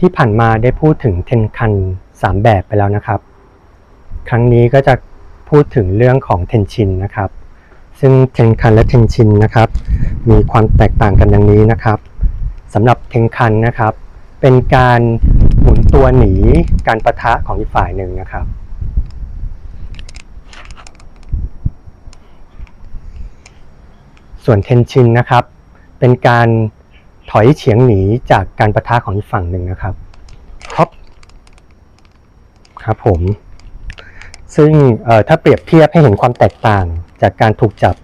ที่ผ่านมาได้พูดถึงเทนคันสามแบบไปแล้วนะครับ ครั้งนี้ก็จะพูดถึงเรื่องของเทนชินนะครับ ซึ่งเทนคันและเทนชินนะครับ มีความแตกต่างกันดังนี้นะครับสำหรับเทนคันนะครับ เป็นการหมุนตัวหนีการประทะของอีกฝ่ายหนึ่งนะครับ ส่วนเทนชินนะครับ เป็นการ ถอยเฉียงหนีจากการประทะของอีกฝั่งหนึ่งนะครับฮอปครับผม ซึ่งถ้าเปรียบเทียบให้เห็นความแตกต่างจากการถูกจับ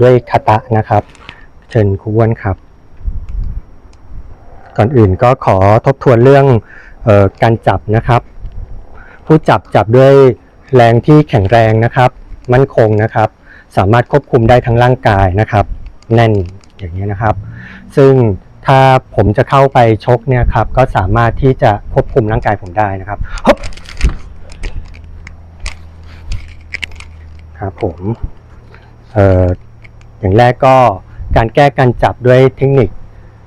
ด้วยคาตะนะครับ เชิญครูอ้วนครับ ก่อนอื่นก็ขอทบทวนเรื่องออการจับนะครับ ผู้จับจับด้วยแรงที่แข็งแรงนะครับ มั่นคงนะครับ สามารถควบคุมได้ทั้งร่างกายนะครับ แน่นอย่างนี้นะครับ ซึ่ง ถ้าผมจะเข้าไปชกเนี่ยครับ ก็สามารถที่จะควบคุมร่างกายผมได้นะครับฮึบครับผมเอ่ออย่างแรกก็การแก้การจับด้วยเทคนิค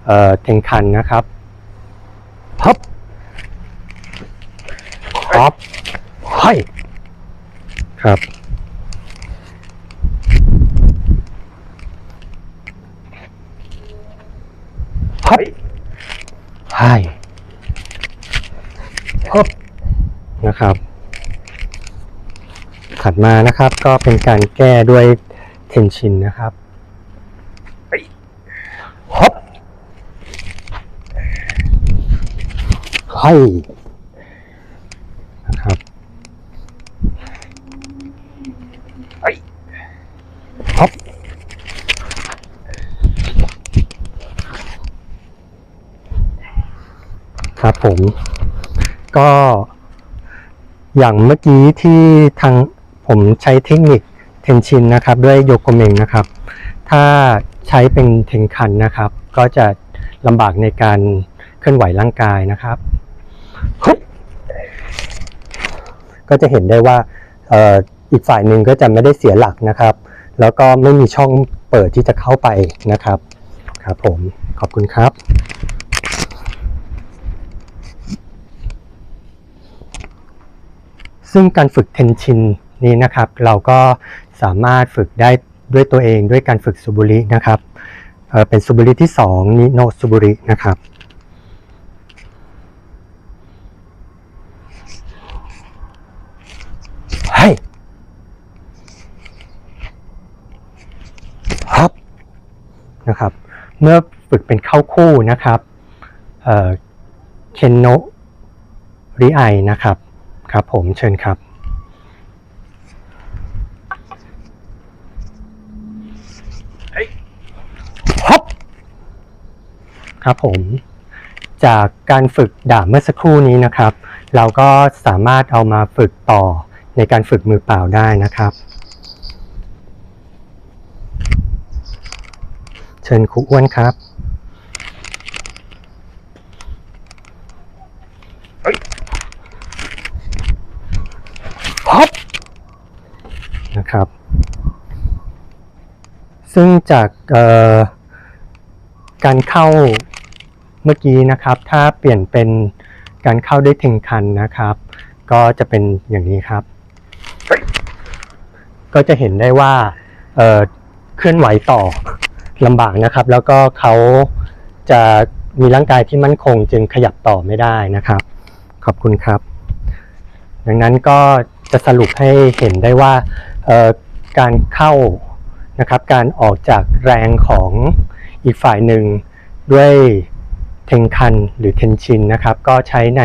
เอ่อเทงคันนะครับฮึบครับเฮ้ยครับ ไฮฮับนะครับ ถัดมานะครับก็เป็นการแก้ด้วยเทนชินนะครับฮับไฮนะครับฮับ ครับผม ก็อย่างเมื่อกี้ที่ทางผมใช้เทคนิคเทนชินนะครับ ด้วยโยโกเมงนะครับ ถ้าใช้เป็นเทนคันนะครับ ก็จะลำบากในการเคลื่อนไหวร่างกายนะครับฮึบก็จะเห็นได้ว่าอีกฝ่ายหนึ่งก็จะไม่ได้เสียหลักนะครับ แล้วก็ไม่มีช่องเปิดที่จะเข้าไปนะครับ ครับผมขอบคุณครับ ซึ่งการฝึกเทนชินนี้นะครับ เราก็สามารถฝึกได้ด้วยตัวเองด้วยการฝึกซูบุรินะครับเอ่อเป็นซูบุริที่ 2 นิโนซูบุรินะครับเฮ้ยฮับนะครับ เมื่อฝึกเป็นเข้าคู่นะครับเอ่อเคนโนริไอนะครับ ครับผมเชิญครับ ฮับ ครับผม จากการฝึกดาบเมื่อสักครู่นี้นะครับ เราก็สามารถเอามาฝึกต่อในการฝึกมือเปล่าได้นะครับ เชิญครูอ้วนครับฮั บนะครับ ซึ่งจากการเข้าเมื่อกี้นะครับ ถ้าเปลี่ยนเป็นการเข้าด้วยเทงคันนะครับ ก็จะเป็นอย่างนี้ครับ ก็จะเห็นได้ว่าเเคลื่อนไหวต่อลำบากนะครับ แล้วก็เขาจะมีร่างกายที่มั่นคงจึงขยับต่อไม่ได้นะครับ ขอบคุณครับ ดังนั้นก็ จะสรุปให้เห็นได้ว่าการเข้านะครับการออกจากแรงของอีกฝ่ายหนึ่งด้วยเทงคันหรือเทนชินนะครับ ก็ใช้ใน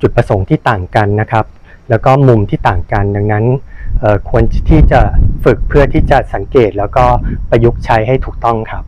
จุดประสงค์ที่ต่างกันนะครับ แล้วก็มุมที่ต่างกันดังนั้นควรที่จะฝึกเพื่อที่จะสังเกตแล้วก็ประยุกต์ใช้ให้ถูกต้องครับ